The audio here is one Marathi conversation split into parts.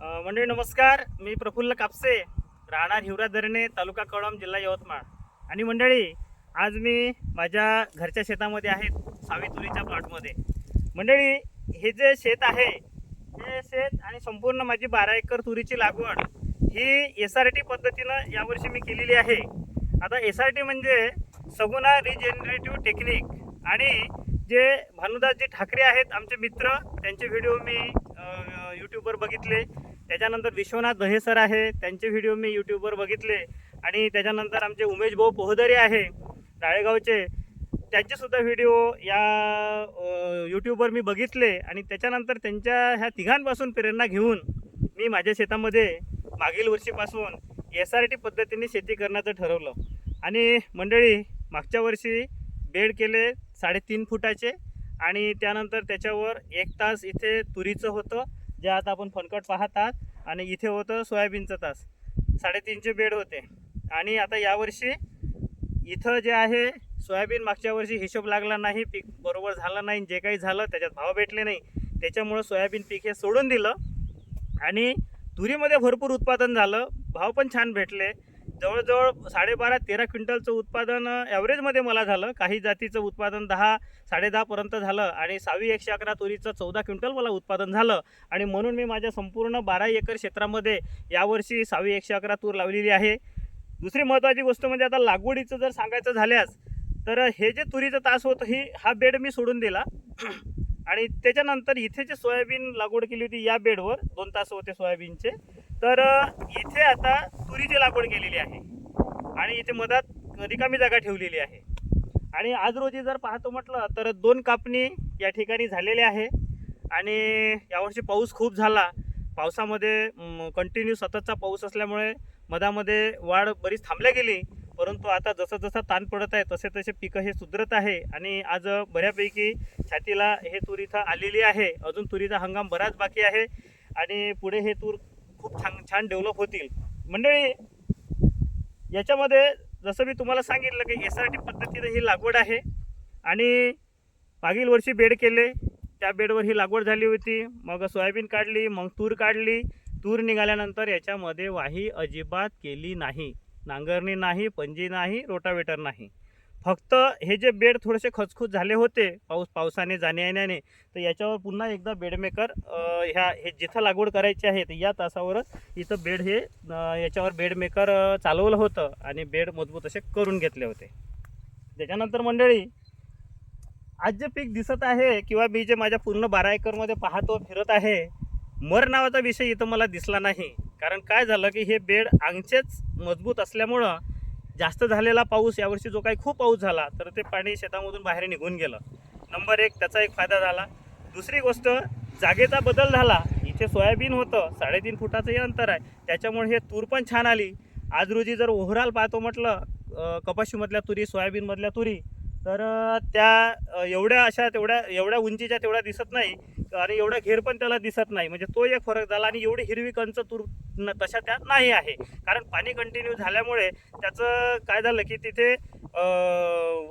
मंडळी नमस्कार मी प्रफुल्ल कापसे राहणार हिवरा धरणे तालुका कळम जिल्हा यवतमाळ. आणि मंडळी आज मी माझ्या घरच्या शेतामध्ये आहे सावी तुरीच्या प्लॉटमध्ये. मंडळी हे जे शेत आहे हे शेत आणि संपूर्ण माझी बारा एकर तुरीची लागवड ही एस आर टी पद्धतीनं यावर्षी मी केलेली आहे. आता एस आर टी म्हणजे सगुणा रिजेनरेटिव्ह टेक्निक आणि जे भानुदासजी ठाकरे आहेत आमचे मित्र त्यांचे व्हिडिओ मी यूट्यूबवर बघितले. त्याच्यानंतर विश्वनाथ दहे सर आहे त्यांचे व्हिडिओ मी यूट्यूबवर बघितले. आणि त्याच्यानंतर आमचे उमेश भाऊ पोहदरे आहे राळेगावचे. त्यांचेसुद्धा व्हिडिओ या यूट्यूबवर मी बघितले. आणि त्याच्यानंतर त्यांच्या ह्या तिघांपासून प्रेरणा घेऊन मी माझ्या शेतामध्ये मागील वर्षीपासून एस आर टी पद्धतीने शेती करण्याचं ठरवलं. आणि मंडळी मागच्या वर्षी बेड केले साडेतीन फुटाचे. आणि त्यानंतर त्याच्यावर एक तास इथे तुरीचं होतं. जे आता आपण फनकट पाहतात आणि इथे होतं सोयाबीनचं तास. साडेतीनचे बेड होते. आणि आता यावर्षी इथं जे आहे सोयाबीन मागच्या वर्षी हिशोब लागला नाही पीक बरोबर झालं नाही जे काही झालं त्याच्यात भाव भेटले नाही. त्याच्यामुळं सोयाबीन पीक हे सोडून दिलं. आणि तुरीमध्ये भरपूर उत्पादन झालं. भाव पण छान भेटले. जवळजवळ साडेबारा तेरा क्विंटलचं उत्पादन ॲव्हरेजमध्ये मला झालं. काही जातीचं उत्पादन दहा साडेदहापर्यंत झालं आणि सहावी एकशे अकरा तुरीचं चौदा क्विंटल मला उत्पादन झालं. आणि म्हणून मी माझ्या संपूर्ण बारा एकर क्षेत्रामध्ये यावर्षी सहावी एकशे अकरा तूर लावलेली आहे. दुसरी महत्त्वाची गोष्ट म्हणजे आता लागवडीचं जर सांगायचं झाल्यास तर हे जे तुरीचं तास होतं ही हा बेड मी सोडून दिला. आणि त्याच्यानंतर इथे जे सोयाबीन लागवड केली होती या बेडवर दोन तास होते सोयाबीनचे. तर इथे आता तुरीची लागवड केलेली आहे. आणि इथे मधात रिकामी जागा ठेवलेली आहे. आणि आज रोजी जर पाहतो म्हटलं तर दोन कापणी या ठिकाणी झालेल्या आहे. आणि यावर्षी पाऊस खूप झाला. पावसामध्ये कंटिन्यू सततचा पाऊस असल्यामुळे मधामध्ये वाढ बरीच थांबल्या गेली. परंतु आता जसं जसं ताण पडत आहे तसे तसे पिकं हे सुधरत आहे. आणि आज बऱ्यापैकी छातीला हे तूर इथं आलेली आहे. अजून तुरीचा हंगाम बराच बाकी आहे. आणि पुढे हे तूर खूप छान छान डेव्हलप होतील. मंडळी याच्यामध्ये जसं मी तुम्हाला सांगितलं की एस आर टी पद्धतीने ही लागवड आहे आणि मागील वर्षी बेड केले. त्या बेडवर ही लागवड झाली होती. मग सोयाबीन काढली मग तूर काढली. तूर निघाल्यानंतर याच्यामध्ये वाही अजिबात केली नाही. नांगरणी नाही पंजी नाही रोटावेटर नाही. फक्त हे जे बेड थोडेसे खचखुच झाले होते पाऊस पावसाने जाण्या येण्याने तर याच्यावर पुन्हा एकदा बेडमेकर ह्या हे जिथं लागवड करायची आहे तर या तासावरच इथं बेड हे याच्यावर बेडमेकर चालवलं होतं आणि बेड मजबूत असे करून घेतले होते. त्याच्यानंतर मंडळी आज जे पीक दिसत आहे किंवा मी जे माझ्या पूर्ण बारा एकरमध्ये पाहतो फिरत आहे मर नावाचा विषय इथं मला दिसला नाही. कारण काय झालं की हे बेड आंगचेच मजबूत असल्यामुळं जास्त झालेला पाऊस यावर्षी जो काही खूप पाऊस झाला तर ते पाणी शेतामधून बाहेर निघून गेलं. नंबर एक त्याचा एक फायदा झाला. दुसरी गोष्ट जागेचा बदल झाला. इथे सोयाबीन होतं साडेतीन फुटाचं हे अंतर आहे. त्याच्यामुळे हे तूर पण छान आली. आज रोजी जर ओव्हरऑल पाहतो म्हटलं कपाशीमधल्या तुरी सोयाबीनमधल्या तुरी तर त्या एवढ्या अशा तेवढ्या एवढ्या उंचीच्या तेवढ्या दिसत नाही. आणि एवढा घेर पण त्याला दिसत नाही. म्हणजे तो एक फरक झाला आणि एवढी हिरवी कंच तूर न तशा त्या नाही आहे. कारण पाणी कंटिन्यू झाल्यामुळे त्याचं काय झालं की तिथे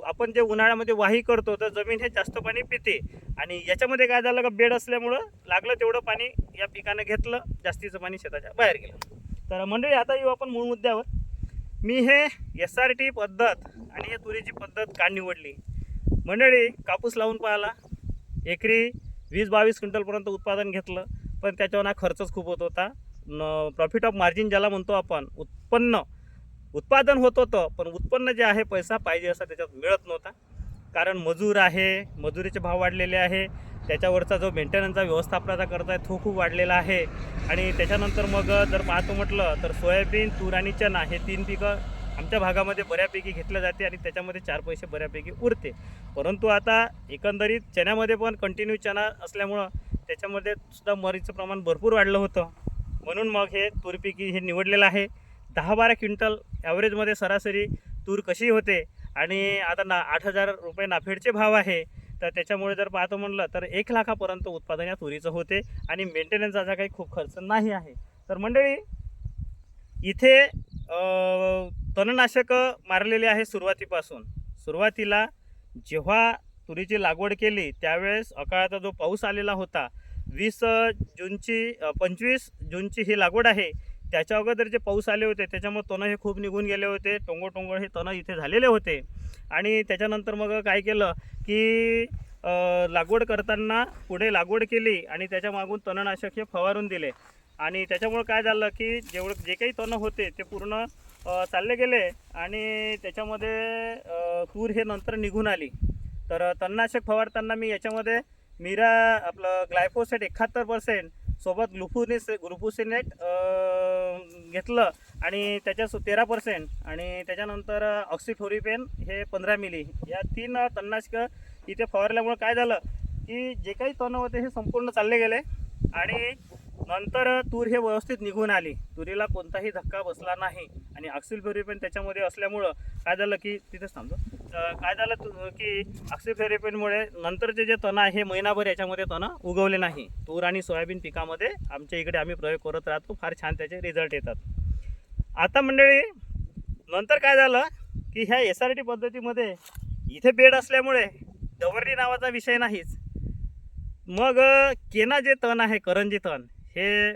आपण जे उन्हाळ्यामध्ये वाही करतो तर जमीन हे जास्त पाणी पिते. आणि याच्यामध्ये काय झालं का बेड असल्यामुळं लागलं तेवढं पाणी या पिकानं घेतलं जास्तीचं पाणी शेताच्या बाहेर गेलं. तर मंडळी आता येऊ आपण मूळ मुद्द्यावर. मी हे एस आर टी पद्धत आणि हे तुरीची पद्धत का निवडली? मंडळी कापूस लावून पाहिला. एकरी वीस बावीस क्विंटलपर्यंत उत्पादन घेतलं पण त्याच्यावर ना खर्चच खूप होत होता. न प्रॉफिट ऑफ मार्जिन ज्याला म्हणतो आपण उत्पन्न उत्पादन होत होतं पण उत्पन्न जे आहे पैसा पाहिजे असा त्याच्यात मिळत नव्हता. कारण मजूर आहे मजुरीचे भाव वाढलेले आहे त्याच्यावरचा जो मेंटेनन्सचा व्यवस्थापनाचा खर्च आहे तो खूप वाढलेला आहे. आणि त्याच्यानंतर मग जर पाहतो म्हटलं तर सोयाबीन तूर आणि चना हे तीन पिकं आमच्या भागामध्ये बऱ्यापैकी घेतलं जाते आणि त्याच्यामध्ये चार पैसे बऱ्यापैकी उरते. परंतु आता एकंदरीत चण्यामध्ये पण कंटिन्यू चना असल्यामुळं त्याच्यामध्ये सुद्धा मरीचं प्रमाण भरपूर वाढलं होतं. म्हणून मग हे तूर पिकी हे निवडलेलं आहे. दहा बारा क्विंटल ॲव्हरेजमध्ये सरासरी तूर कशी होते? आणि आता ना आठ हजार रुपये नाफेडचे भाव आहे. तर त्याच्यामुळे जर पाहतो म्हटलं तर एक लाखापर्यंत उत्पादन या तुरीचं होते आणि मेंटेनन्सचा काही खूप खर्च नाही आहे. तर मंडळी इथे तणनाशक मारलेले आहे सुरुवातीपासून. सुरुवातीला जेव्हा तुरीची लागवड केली त्यावेळेस अकाळाचा जो पाऊस आलेला होता वीस जूनची पंचवीस जूनची ही लागवड आहे. त्याच्या अगोदर जे पाऊस आले होते त्याच्यामुळे तणं हे खूप निघून गेले होते. टोंगोटोंगोळ हे तणं इथे झालेले होते. आणि त्याच्यानंतर मग काय केलं की लागवड करताना पुढे लागवड केली आणि त्याच्या मागून तणनाशक हे फवारून दिले. आणि त्याच्यामुळे काय झालं की जेवढं जे काही तणं होते ते पूर्ण चालले गेले आणि त्याच्यामध्ये तूर हे नंतर निघून आली. तर तणनाशक फवारताना मी याच्यामध्ये मीरा आपलं ग्लायफोसेट एकाहत्तर पर्सेंट सोबत ग्लुफुनेस ग्लुफुसिनेट घेतलं आणि त्याच्या तेरा पर्सेंट आणि त्याच्यानंतर ऑक्सिफोरिपेन हे पंधरा मिली या तीन तणनाशकं इथे फवारल्यामुळे काय झालं की जे काही तण होते हे संपूर्ण चालले गेले आणि नंतर तूर हे व्यवस्थित निघून आली. तुरीला कोणताही धक्का बसला नाही. आणि ऑक्सिफ्लोरिपेन त्याच्यामध्ये असल्यामुळं काय झालं की तिथेच थांबतो. काय झालं तु- की ऑक्सिफ्लोरिपेनमुळे नंतरचे जे तण आहे हे महिनाभर याच्यामध्ये तण उगवले नाही. तूर आणि सोयाबीन पिकामध्ये आमच्या इकडे आम्ही प्रयोग करत राहतो. फार छान त्याचे रिझल्ट येतात. आता मंडळी नंतर काय झालं की ह्या एस आर टी पद्धतीमध्ये इथे बेड असल्यामुळे डवरणी नावाचा विषय नाहीच. मग अ, केना जे तण आहे करंजी तण हे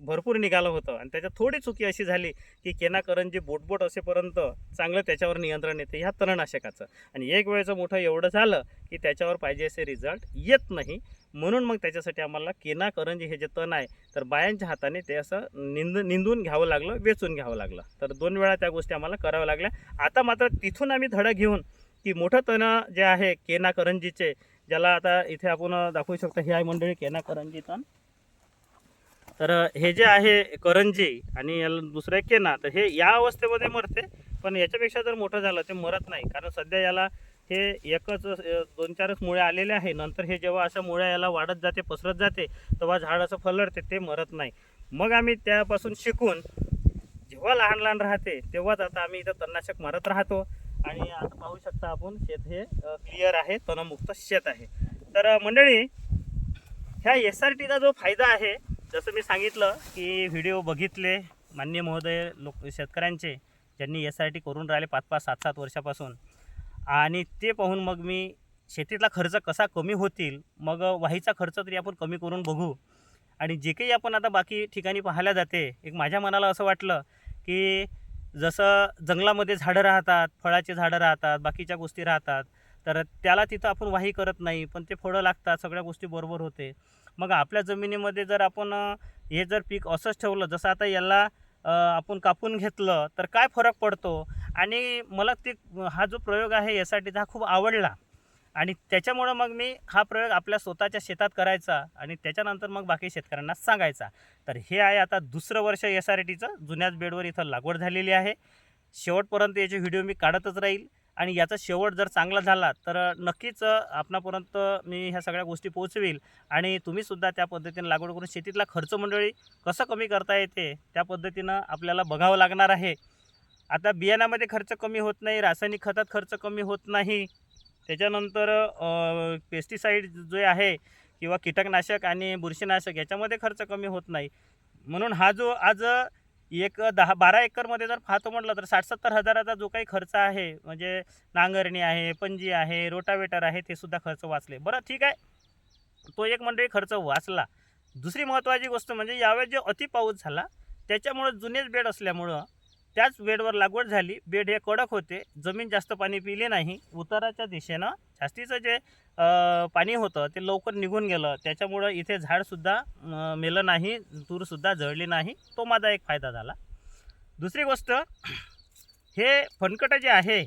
भरपूर निघालं होतं. आणि त्याच्यात थोडी चुकी अशी झाली की केनाकरंजी बोटबोट असेपर्यंत चांगलं त्याच्यावर नियंत्रण येते ह्या तणनाशकाचं. आणि एक वेळेचं मोठं एवढं झालं की त्याच्यावर पाहिजे असे रिझल्ट येत नाही. म्हणून मग त्याच्यासाठी आम्हाला केना करंजी हे जे तण आहे तर बायांच्या हाताने ते असं निंद निंदून घ्यावं लागलं वेचून घ्यावं लागलं. तर दोन वेळा त्या गोष्टी आम्हाला कराव्या लागल्या. आता मात्र तिथून आम्ही धडा घेऊन की मोठं तण जे आहे केना करंजीचे ज्याला आता इथे आपण दाखवू शकतो हे आहे मंडळी केना करंजी तण. तर हे जे आहे करंजी आणि याला दुसरं एक केना तर हे या अवस्थेमध्ये मरते पण याच्यापेक्षा जर मोठं झालं ते मरत नाही. कारण सध्या याला हे एकच दोन चारच मुळे आलेले आहे. नंतर हे जेव्हा अशा मुळ्या याला वाढत जाते पसरत जाते तेव्हा झाड असं फलडते ते मरत नाही. मग आम्ही त्यापासून शिकून जेव्हा लहान लहान राहते तेव्हाच आता आम्ही इथं तणनाशक मारत राहतो. आणि आता पाहू शकता आपण शेत हे क्लिअर आहे तणमुक्त शेत आहे. तर मंडळी ह्या एस आर टीचा जो फायदा आहे जसं मी सांगितलं की व्हिडिओ बघितले मान्य महोदय लोक शेतकऱ्यांचे ज्यांनी एस आय टी करून राहिले पाच पाच सात सात वर्षापासून. आणि ते पाहून मग मी शेतीतला खर्च कसा कमी होतील मग वाहीचा खर्च तरी आपण कमी करून बघू. आणि जे काही आपण आता बाकी ठिकाणी पाहायला जाते एक माझ्या मनाला असं वाटलं की जसं जंगलामध्ये झाडं राहतात फळाचे झाडं राहतात बाकीच्या गोष्टी राहतात तर त्याला तिथं आपण वाही करत नाही पण ते फळं लागतात सगळ्या गोष्टी बरोबर होते. मग आपल्या जमिनीमध्ये जर आपण हे जर पीक असंच ठेवलं जसं आता याला आपण कापून घेतलं तर काय फरक पडतो? आणि मला ते हा जो प्रयोग आहे यासाठीचा हा खूप आवडला. आणि त्याच्यामुळं मग मी हा प्रयोग आपल्या स्वतःच्या शेतात करायचा आणि त्याच्यानंतर मग बाकी शेतकऱ्यांना सांगायचा. तर हे आहे आता दुसरं वर्ष एस आर टीचं जुन्याच बेडवर इथं लागवड झालेली आहे. शेवटपर्यंत याचे व्हिडिओ मी काढतच राहील. आणि याचा शेवट जर चांगला झाला तर नक्कीच आपणापर्यंत मी ह्या सगळ्या गोष्टी पोहोचवेल. आणि तुम्हीसुद्धा त्या पद्धतीने लागवड करून शेतीतला खर्च मंडळी कसं कमी करता येते त्या पद्धतीनं आपल्याला बघावं लागणार आहे. आता बियाण्यामध्ये खर्च कमी होत नाही रासायनिक खतात खर्च कमी होत नाही. त्याच्यानंतर पेस्टिसाईड जे आहे किंवा कीटकनाशक आणि बुरशीनाशक याच्यामध्ये खर्च कमी होत नाही. म्हणून हा जो आज एक दहा बारा एकरमध्ये जर पाहतो म्हटलं तर साठ सत्तर हजाराचा जो काही खर्च आहे म्हणजे नांगरणी आहे पंजी आहे रोटावेटर आहे ते सुद्धा खर्च वाचले. बरं ठीक आहे. तो एक मंडळी खर्च वाचला. दुसरी महत्त्वाची गोष्ट म्हणजे यावेळेस जो अति पाऊस झाला त्याच्यामुळं जुनेच बेड असल्यामुळं त्याच बेडवर लागवड झाली. बेड हे कडक होते. जमीन जास्त पाणी पिले नाही. उताराच्या दिशेनं जास्तीचं जे पाणी होतं ते लवकर निघून गेलं. त्याच्यामुळं इथे झाडसुद्धा मेलं नाही. तूरसुद्धा जळली नाही. तो माझा एक फायदा झाला. दुसरी गोष्ट हे फनकटं जे आहे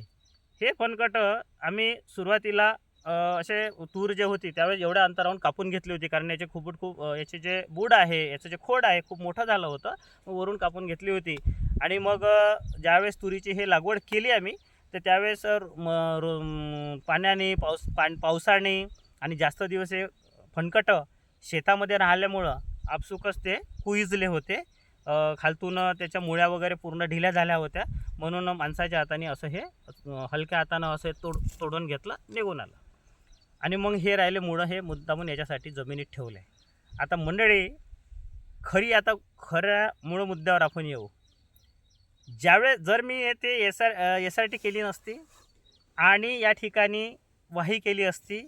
हे फनकटं आम्ही सुरुवातीला असे तूर जे होती त्यावेळेस एवढ्या अंतरावरून कापून घेतली होती. कारण याचे खूप खूप याचे जे बूड आहे याचं जे खोड आहे खूप मोठं झालं होतं. वरून कापून घेतली होती. आणि मग ज्यावेळेस तुरीची हे लागवड केली आम्ही तर त्यावेळेस रो- पाण्याने पाऊस पा पावसाने आणि जास्त दिवस हे फणकटं शेतामध्ये राहिल्यामुळं आपसुकच ते कुईजले होते. खालतून त्याच्या मुळ्या वगैरे पूर्ण ढिल्या झाल्या होत्या. म्हणून माणसाच्या हाताने असं हे हलक्या हातानं असं तोड तोडून घेतलं निघून आलं. आणि मग हे राहिले मुळं हे मुद्दामून याच्यासाठी जमिनीत ठेवलं आहे आता मंडळी खरी आता खऱ्या मूळ मुद्द्यावर आपण येऊ. ज्यावेळेस जर मी ते S R S R T केली नसती आणि या ठिकाणी वाही केली असती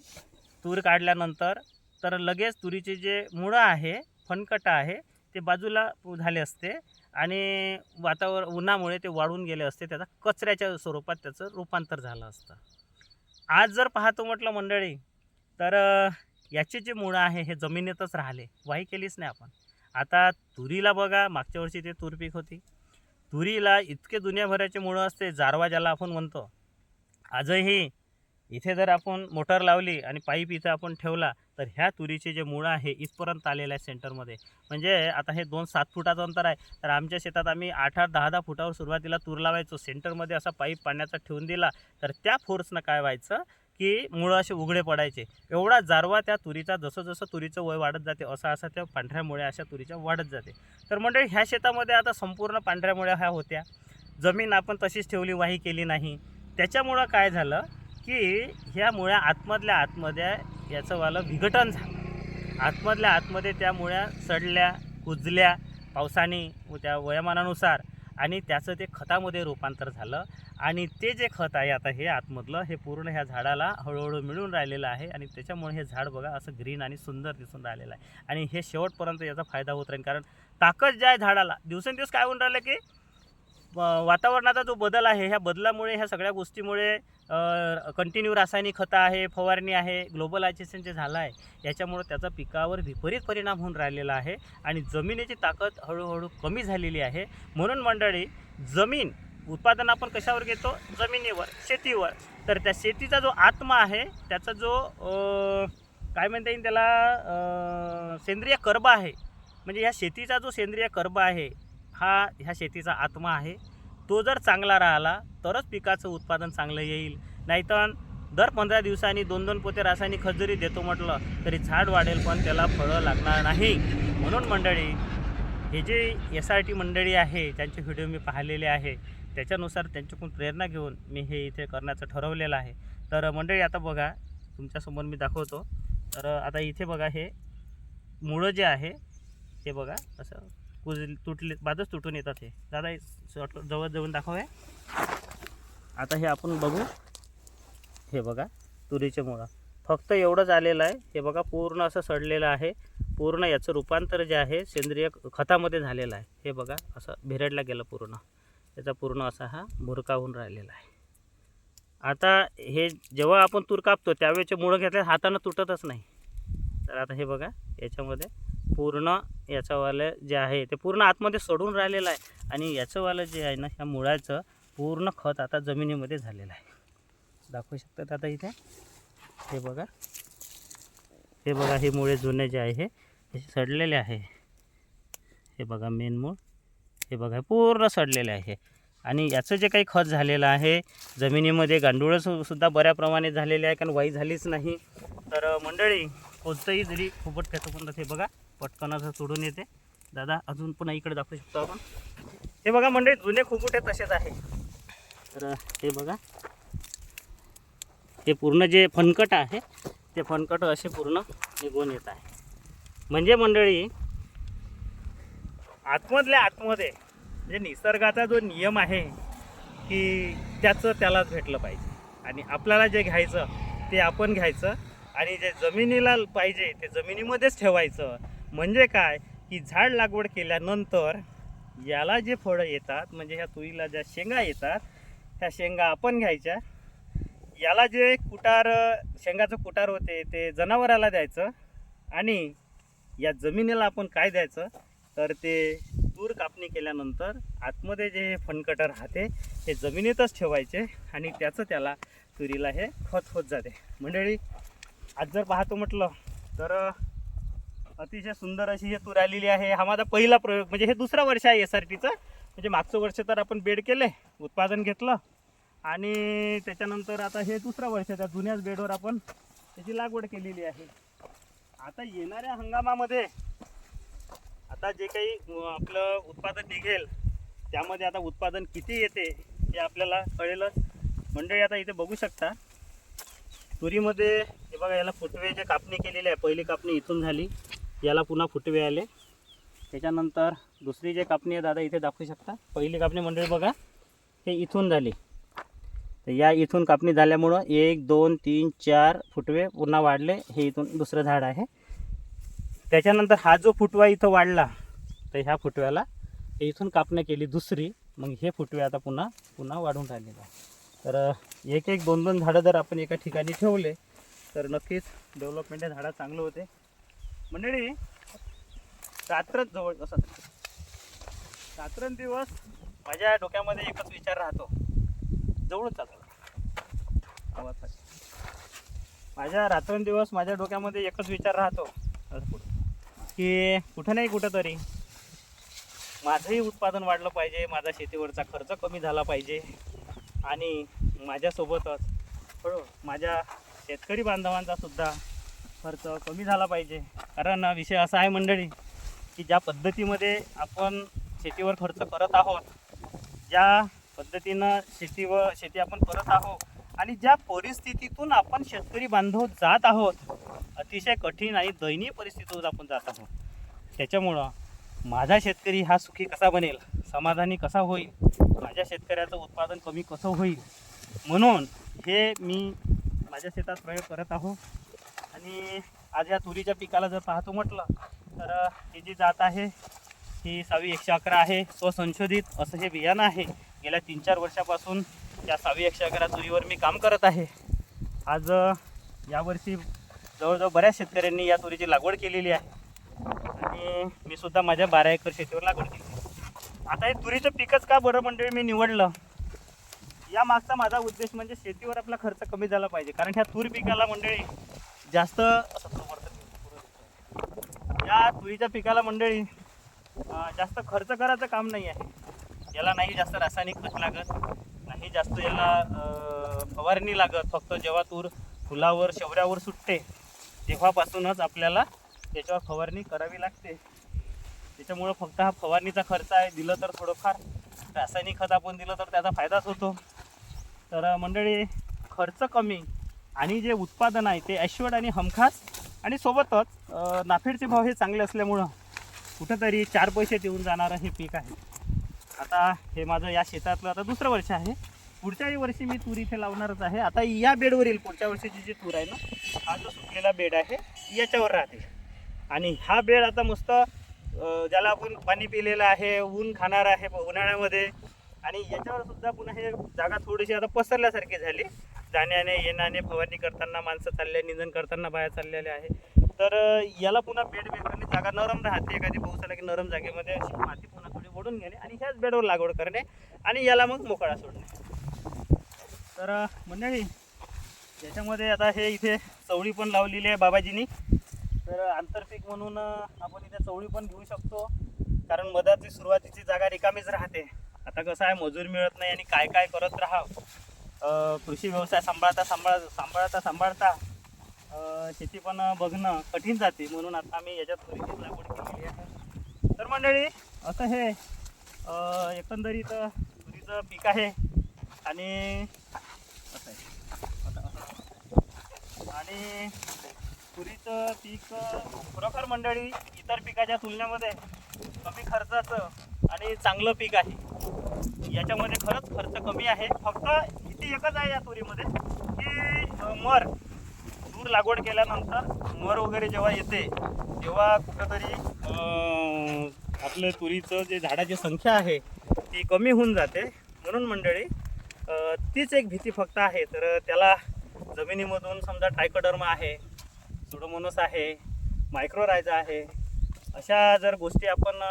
तूर काढल्यानंतर तर लगेच तुरीचे जे मुळं आहे फणकटा आहे ते बाजूला झाले असते आणि वातावरण उन्हामुळे ते वाळून गेले असते त्याचा कचऱ्याच्या स्वरूपात त्याचं रूपांतर झालं असतं. आज जर पाहतो म्हटलं मंडळी तर याचे जे मुळं आहे हे जमिनीतच राहिले. वाही केलीच नाही आपण. आता तुरीला बघा मागच्या वर्षी ते तूर पीक होती. तुरीला इतके दुनियाभराचे मुळं असते जारवा ज्याला आपण म्हणतो. आजही इथे जर आपण मोटर लावली आणि पाईप इथं आपण ठेवला तर ह्या तुरीचे जे मुळं आहे इथपर्यंत आलेलं आहे सेंटरमध्ये. म्हणजे आता हे दोन सात फुटाचं अंतर आहे. तर आमच्या शेतात आम्ही आठ आठ दहा दहा फुटावर सुरुवातीला तूर लावायचो. सेंटरमध्ये असा पाईप पाण्याचा ठेवून दिला. तर त्या फोर्सनं काय व्हायचं की मुळं असे उघडे पडायचे. एवढा जारवा त्या तुरीचा जसं जसं तुरीचं वय वाढत जाते असं असं त्या पांढऱ्या मुळ्या अशा तुरीच्या वाढत जाते. तर मंडळी ह्या शेतामध्ये आता संपूर्ण पांढऱ्या मुळ्या ह्या होत्या. जमीन आपण तशीच ठेवली वाही केली नाही. त्याच्यामुळं काय झालं की ह्या मुळ्या आतमधल्या आतमध्ये याचं वालं विघटन झालं. आतमधल्या आतमध्ये त्या मुळ्या सडल्या कुजल्या पावसाने व त्या वयामानानुसार आणि त्याचं ते खतामध्ये रूपांतर झालं. आणि ते जे खत आहे आता हे आतमधलं हे पूर्ण ह्या झाडाला हळूहळू मिळून राहिलेलं आहे आणि त्याच्यामुळे हे झाड बघा असं ग्रीन आणि सुंदर दिसून राहिलेलं आहे. आणि हे शेवटपर्यंत याचा फायदा होत राहील. कारण ताकद ज्या आहे झाडाला दिवसेंदिवस काय होऊन राहिलं की वातावरणाचा जो बदल आहे ह्या बदलामुळे ह्या सगळ्या गोष्टीमुळे कंटिन्यू रासायनिक खतं आहे फवारणी आहे ग्लोबलायझेशन जे झालं आहे याच्यामुळं त्याचा पिकावर विपरीत परिणाम होऊन राहिलेला आहे आणि जमिनीची ताकद हळूहळू कमी झालेली आहे. म्हणून मंडळी जमीन उत्पादन आपण कशावर घेतो? जमिनीवर शेतीवर. तर त्या शेतीचा जो आत्मा आहे त्याचा जो काय म्हणता येईल त्याला सेंद्रिय कर्ब आहे म्हणजे ह्या शेतीचा जो सेंद्रिय कर्ब आहे हा ह्या शेतीचा आत्मा आहे. तो जर चांगला राहिला तरच पिकाचं उत्पादन चांगलं येईल. नाहीतर दर पंधरा दिवसांनी दोन दोन पोते रासायनिक खत जरी देतो म्हटलं तरी झाड वाढेल पण त्याला फळं लागणार नाही. म्हणून मंडळी हे जे एस आर टी मंडळी आहे त्यांचे व्हिडिओ मी पाहिलेले आहे त्याच्यानुसार त्यांच्याकडून प्रेरणा घेऊन मी हे इथे करण्याचं ठरवलेलं आहे. तर मंडळी आता बघा तुमच्यासमोर मी दाखवतो. तर आता इथे बघा हे मुळं जे आहे ते बघा असं कुज तुटले बाजूच तुटून येतात हे. दादा हे शॉर्ट जवळ जाऊन दाखव आता हे आपण बघू. हे बघा तुरीचे मुळं. फक्त एवढंच आलेलं आहे. हे बघा पूर्ण असं सडलेलं आहे. पूर्ण याचं रूपांतर जे आहे सेंद्रिय खतामध्ये झालेलं आहे. हे बघा असं भिरडला गेलं पूर्ण. त्याचा पूर्ण असा हा भुरका होऊन राहिलेला आहे. आता हे जेव्हा आपण तूर कापतो त्यावेळेचे मुळं घेतल्या हातानं तुटतच नाही. तर आता हे बघा याच्यामध्ये पूर्ण याचंवालं जे आहे ते पूर्ण आतमध्ये सोडून राहिलेलं आहे. आणि याचंवालं जे आहे ना ह्या मुळाचं पूर्ण खत आता जमिनीमध्ये झालेलं आहे. दाखवू शकतात आता इथे? हे बघा. हे बघा हे मुळे जुने जे आहे हे सडलेले आहे. हे बघा मेन मूळ. हे बघा पूर्ण सडलेले आहे. आणि याचं जे काही खत झालेलं आहे जमिनीमध्ये गांडूळं सुद्धा बऱ्याप्रमाणे झालेले आहे कारण वाई झालीच नाही. तर मंडळी कोणतंही जरी खूपच त्याचं पण हे बघा. पटकन असं सोडून येते. दादा अजून पुन्हा इकडे दाखवू शकतो आपण. हे बघा मंडळी जुने खुबुटे तसेच आहे. तर हे बघा. हे पूर्ण जे फणकट आहे ते फणकट असे पूर्ण निघून येत आहे. म्हणजे मंडळी आतमधल्या आतमध्ये म्हणजे निसर्गाचा जो नियम आहे की त्याचं त्यालाच भेटलं पाहिजे. आणि आपल्याला जे घ्यायचं ते आपण घ्यायचं. आणि जे जमिनीला पाहिजे ते जमिनीमध्येच ठेवायचं. म्हणजे काय? की झाड लागवड केल्यानंतर याला जे फळं येतात म्हणजे ह्या तुरीला ज्या शेंगा येतात त्या शेंगा आपण घ्यायच्या. याला जे कुटार शेंगाचं कुटार होते ते जनावराला द्यायचं आणि या जमिनीला आपण काय द्यायचं? तर ते तूर कापणी केल्यानंतर आतमध्ये जे फनकटर राहते हे जमिनीतच ठेवायचे आणि त्याचं त्याला तुरीला हे खत होत जाते. मंडळी आज जर पाहतो म्हटलं तर अतिशय सुंदर अशी हे तूर आलेली आहे. हा माझा पहिला प्रयोग म्हणजे हे दुसरा वर्ष आहे एस आर टीचं म्हणजे मागचं वर्ष तर आपण बेड केले उत्पादन घेतलं. आणि त्याच्यानंतर आता हे दुसरं वर्ष त्या जुन्याच बेडवर आपण त्याची लागवड केलेली आहे. आता येणाऱ्या हंगामामध्ये आता जे काही आपलं उत्पादन निघेल त्यामध्ये आता उत्पादन किती येते हे आपल्याला कळेलच. मंडळी आता इथे बघू शकता तुरीमध्ये हे बघा याला फुटवे जे कापणी केलेली आहे पहिली कापणी इथून झाली. याला पुन्हा फुटवे आले. त्याच्यानंतर दुसरी जे कापणी आहे दादा इथे दाखवू शकता. पहिली कापणी मंडळी बघा हे इथून झाली. तर या इथून कापणी झाल्यामुळं एक दोन तीन चार फुटवे पुन्हा वाढले. हे इथून दुसरं झाड आहे. त्याच्यानंतर हा जो फुटवा इथं वाढला तर ह्या फुटव्याला इथून कापणी केली दुसरी. मग हे फुटवे आता पुन्हा पुन्हा वाढून राहिलेलं आहे तर एक एक दोन दोन झाडं जर आपण एका ठिकाणी ठेवले तर नक्कीच डेव्हलपमेंट या झाडं चांगलं होते. मंडळी रात्रच जवळ असं रात्रंदिवस माझ्या डोक्यामध्ये एकच विचार राहतो. जवळच चालतो. आवाज माझ्या रात्रंदिवस माझ्या डोक्यामध्ये एकच विचार राहतो. की कुठं नाही कुठं तरी माझंही उत्पादन वाढलं पाहिजे माझा शेतीवरचा खर्च कमी झाला पाहिजे आणि माझ्यासोबतच माझ्या शेतकरी बांधवांचा सुद्धा खर्च कमी झाला पाहिजे. कारण विषय असा आहे मंडळी की ज्या पद्धतीमध्ये आपण शेतीवर खर्च करत आहोत ज्या पद्धतीनं शेतीवर शेती आपण करत आहोत आणि ज्या परिस्थितीतून आपण शेतकरी बांधव जात आहोत अतिशय कठीण आणि दयनीय परिस्थितीतून आपण जात आहोत. त्याच्यामुळं माझा शेतकरी हा सुखी कसा बनेल? समाधानी कसा होईल? माझ्या शेतकऱ्याचं उत्पादन कमी कसं होईल? म्हणून हे मी माझ्या शेतात प्रयोग करत आहो आणि आज या तुरीच्या पिकाला जर पाहतो म्हटलं तर ही जी जात आहे ही सावी एकशे अकरा आहे स्वसंशोधित असं हे बियाणं आहे. गेल्या तीन चार वर्षापासून या सावी एकशे अकरा तुरीवर मी काम करत आहे. आज यावर्षी जवळजवळ बऱ्याच शेतकऱ्यांनी या तुरीची लागवड केलेली आहे. आणि मी सुद्धा माझ्या बारा एकर शेतीवर लागवड केली आता हे तुरीचं पिकच का बरं मंडळी मी निवडलं? या मागचा माझा उद्देश म्हणजे शेतीवर आपला खर्च कमी झाला पाहिजे. कारण ह्या तूर पिकाला मंडळी जास्त या तुरीच्या पिकाला मंडळी जास्त खर्च करायचं काम नाही आहे. याला नाही जास्त रासायनिक खत लागत नाही जास्त याला फवारणी लागत. फक्त जेव्हा तूर फुलावर शेवऱ्यावर सुटते तेव्हापासूनच आपल्याला त्याच्यावर फवारणी करावी लागते. त्याच्यामुळं फक्त हा फवारणीचा खर्च आहे. दिलं तर थोडंफार रासायनिक खत आपण दिलं तर त्याचा फायदाच होतो. तर मंडळी खर्च कमी आणि जे उत्पादन आहे ते ऐश्वर्ड आणि हमखास आणि सोबतच नाफेडचे भाव हे चांगले असल्यामुळं कुठंतरी चार पैसे देऊन जाणारं हे पीक आहे. आता हे माझं या शेतातलं आता दुसरं वर्ष आहे. पुढच्याही वर्षी मी तूर इथे लावणारच आहे. आता या बेडवरील पुढच्या वर्षीची जी तूर आहे ना हा जो सुकलेला बेड आहे याच्यावर राहते. आणि हा बेड आता मस्त ज्याला आपण पाणी पिलेलं आहे ऊन खाणार आहे उन्हाळ्यामध्ये. आणि याच्यावर सुद्धा पुन्हा हे जागा थोडीशी आता पसरल्यासारखी झाली. जाण्याने येण्याने फवारणी करताना माणसं चालले निंदन करताना बाया चाललेले आहे. तर याला पुन्हा बेड बेडवरली जागा नरम राहते. एखादी पाऊस आला की नरम जागेमध्ये अशी माती पुन्हा थोडी ओढून घेणे आणि ह्याच बेडवर लागवड करणे आणि याला मग मोकळा सोडणे. तर मंडळी याच्यामध्ये आता हे इथे चवळी पण लावलेली आहे बाबाजीनी. तर आंतरपीक म्हणून आपण इथे चवळी पण घेऊ शकतो. कारण मधातली सुरुवातीची जागा रिकामीच राहते. आता कसं आहे मजूर मिळत नाही आणि काय काय करत राहावं? कृषी व्यवसाय सांभाळता सांभाळ सांभाळता सांभाळता शेती पण बघणं कठीण जाते म्हणून आता आम्ही याच्यात तुरीचीच लागवड केलेली आहे तर मंडळी असं हे एकंदरीत तुरीचं पीक आहे आणि असं आहे असं. आणि तुरीचं पीक खरोखर मंडळी इतर पिकाच्या तुलनेमध्ये कमी खर्चाचं आणि चांगलं पीक आहे याच्यामध्ये खरंच खर्च कमी आहे फक्त इथे एकच आहे या तुरीमध्ये की मर. तूर लागवड केल्यानंतर मर वगैरे जेव्हा येते तेव्हा कुठंतरी आपलं तुरीचं जे झाडाची संख्या आहे ती कमी होऊन जाते. म्हणून मंडळी तीच एक भीती फक्त आहे. तर त्याला जमिनीमधून समजा टायकोडर्मा आहे सुडोमोनस आहे मायक्रोरायझा आहे अशा जर गोष्टी आपण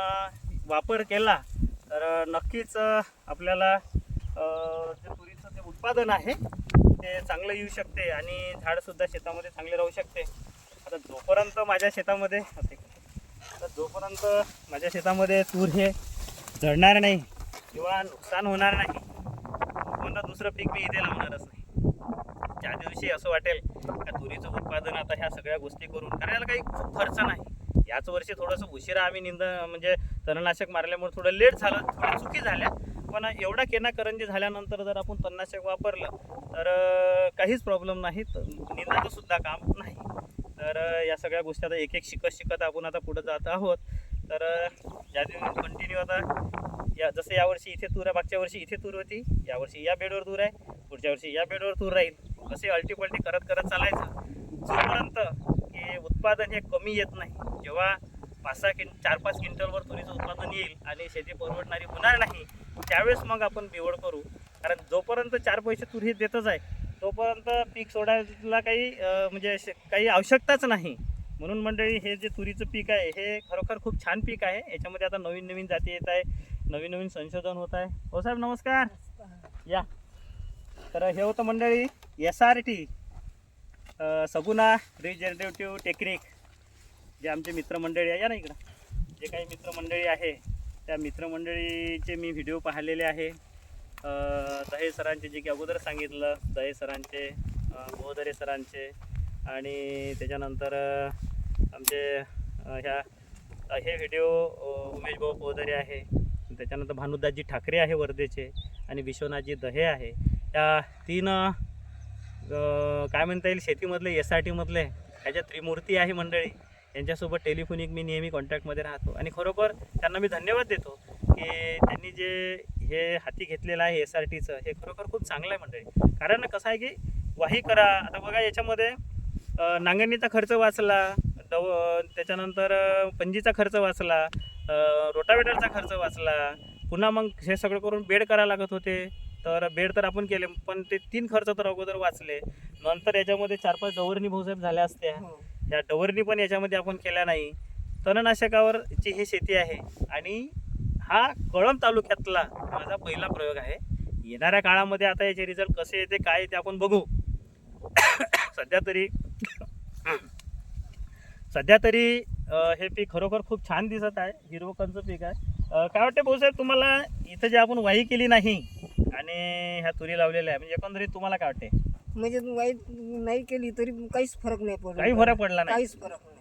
वापर केला तर नक्कीच आपल्याला उत्पादन आहे. ते चांगलं येऊ शकते आणि झाडसुद्धा शेतामध्ये चांगले राहू शकते. आता जोपर्यंत माझ्या शेतामध्ये आता तर जोपर्यंत माझ्या शेतामध्ये तूर हे जळणार नाही किंवा नुकसान होणार नाही कोणतं दुसरं पीक मी इथे लावणारच नाही. ज्या दिवशी असं वाटेल का तुरीचं उत्पादन आता ह्या सगळ्या गोष्टी करून करायला काही खूप खर्च नाही. याच वर्षी थोडंसं उशिरा आम्ही निंद म्हणजे तणनाशक मारल्यामुळे थोडं लेट झालं थोडं चुकी झाल्या. पण एवढा केना करंजी झाल्यानंतर जर आपण तणनाशक वापरलं तर काहीच प्रॉब्लेम नाही. त- निंदाचं सुद्धा काम नाही. तर या सगळ्या गोष्टी आता एक एक शिकत शिकत आपण आता पुढे जात आहोत. तर ज्या या कंटिन्यू आता या जसं यावर्षी इथे तूर आहे मागच्या वर्षी इथे तूर होती यावर्षी या बेडवर तूर आहे पुढच्या वर्षी या बेडवर तूर राहील. असे अल्टी पल्टी करत करत चालायचं. जोपर्यंत की उत्पादन हे कमी येत नाही जेव्हा पाच सहा क्विं चार पाच क्विंटलवर तुरीचं उत्पादन येईल आणि शेती परवडणारी होणार नाही त्यावेळेस मग आपण निवड करू. कारण जोपर्यंत चार पैसे तुरी देतच आहे तोपर्यंत पीक सोडायला काही म्हणजे काही आवश्यकताच नाही. म्हणून मंडळी हे जे तुरीचं पीक आहे हे खरोखर खूप छान पीक आहे. याच्यामध्ये आता नवीन नवीन जाती येत आहे नवीन नवीन संशोधन होत आहे. हो साहेब नमस्कार. या. तर हे होतं मंडळी S R T Saguna regenerative technique. जे आमचे मित्रमंडळी आहे या ना इकडं. जे काही मित्रमंडळी आहे त्या मित्रमंडळीचे मी व्हिडिओ पाहिलेले आहे. दहे सरांचे जे की अगोदर सांगितलं दहे सरांचे अं, बोधरे सरांचे आणि त्याच्यानंतर आमचे ह्या हे व्हिडिओ उमेश भाऊ पोदरे आहे. त्याच्यानंतर भानुदाजी ठाकरे आहे वर्धेचे आणि विश्वनाथजी दहे आहे. त्या तीन काय म्हणता येईल शेतीमधले एस आर टीमधले ह्याच्या त्रिमूर्ती आहे मंडळी. यांच्यासोबत टेलिफोनिक मी नेहमी कॉन्टॅक्टमध्ये राहतो. आणि खरोखर त्यांना मी धन्यवाद देतो की त्यांनी जे हे हाती घेतलेलं आहे एस आर टीचं हे खरोखर खूप चांगलं आहे मंडळी. कारण कसं आहे की वाही करा. आता बघा याच्यामध्ये नांगरणीचा खर्च वाचला डव त्याच्यानंतर पंजीचा खर्च वाचला रोटावेटरचा खर्च वाचला. पुन्हा मग हे सगळं करून बेड करावं लागत होते. तर बेड तर आपण केले पण ते तीन खर्च तर अगोदर वाचले. नंतर याच्यामध्ये चार पाच डवरणी भाऊसाहेब झाल्या असत्या. हो. या डवरणी पण याच्यामध्ये आपण केल्या नाही. तणनाशकावरची ही शेती आहे आणि हा कळंब तालुक्यातला माझा पहिला प्रयोग आहे. येणाऱ्या काळामध्ये आता याचे रिझल्ट कसे येते काय येते आपण बघू. सध्या तरी सध्या तरी हे पीक खरोखर खूप छान दिसत आहे. हिरवकनचं पीक आहे. काय वाटते भाऊसाहेब तुम्हाला इथं जे आपण वाही केली नाही आणि ह्या तुरी लावलेल्या आहे म्हणजे एकंदरीत तुम्हाला काय वाटते म्हणजे वाईट नाही केली तरी काहीच फरक नाही पडला काही फरक पडला नाही. काहीच फरक नाही.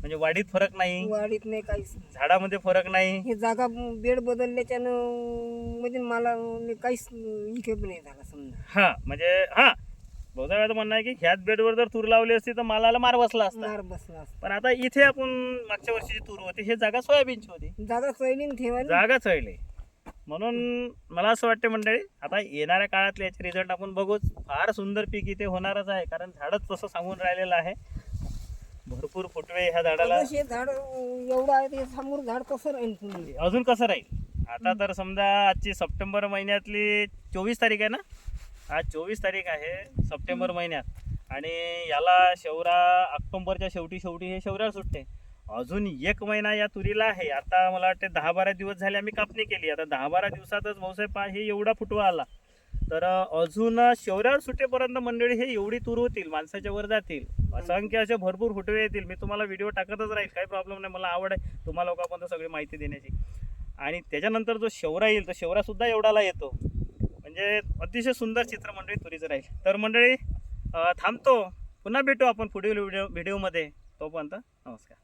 म्हणजे वाढीत फरक नाही. वाढीत नाही काहीच नाही. झाडामध्ये फरक नाही. हे जागा बेड बदलल्याच्यानं म्हणजे मला काहीच इकेप नाही झाला समजा. हा म्हणजे हा. बहुधा म्हणणं आहे की ह्याच बेडवर जर तूर लावली असती तर मालाला मार बसला असता. मार बसला असता. पण आता इथे आपण मागच्या वर्षीची तूर होती हे जागा सोयाबीनची होती. जागा सोयाबीन ठेवायला. जागा चळली म्हणून मला असं वाटते मंडळी आता येणाऱ्या काळातले याचे रिझल्ट आपण बघूच. फार सुंदर पीक इथे होणारच आहे कारण झाडच तसं सांगून राहिलेलं आहे. भरपूर फुटवे ह्या झाडाला. झाड एवढं आहे ते समोर झाड कसं राहील अजून कसं राहील? आता तर समजा आजची सप्टेंबर महिन्यातली चोवीस तारीख आहे ना? आज चोवीस तारीख आहे सप्टेंबर महिन्यात. आणि याला शेवरा ऑक्टोबरच्या शेवटी शेवटी हे शेवऱ्यावर सुटते. अजून एक महिना या तुरीला आहे. आता मला वाटते दहा बारा दिवस झाले आम्ही कापणी केली. आता दहा बारा दिवसातच भाऊसाहेब पहा हे एवढा फुटवा आला. तर अजून शेवऱ्यावर सुटेपर्यंत मंडळी हे एवढी तूर होतील माणसाच्या वर जातील. असंख्य असे भरपूर फुटवे येतील. मी तुम्हाला व्हिडिओ टाकतच राहील. काही प्रॉब्लेम नाही. मला आवड आहे. तुम्हाला लोकांपर्यंत सगळी माहिती देण्याची. आणि त्याच्यानंतर जो शेवरा येईल तो शेवरासुद्धा एवढाला येतो. म्हणजे अतिशय सुंदर चित्र मंडळी तुरीचं राहील. तर मंडळी थांबतो. पुन्हा भेटू आपण पुढील व्हिडिओ व्हिडिओमध्ये. तोपर्यंत नमस्कार.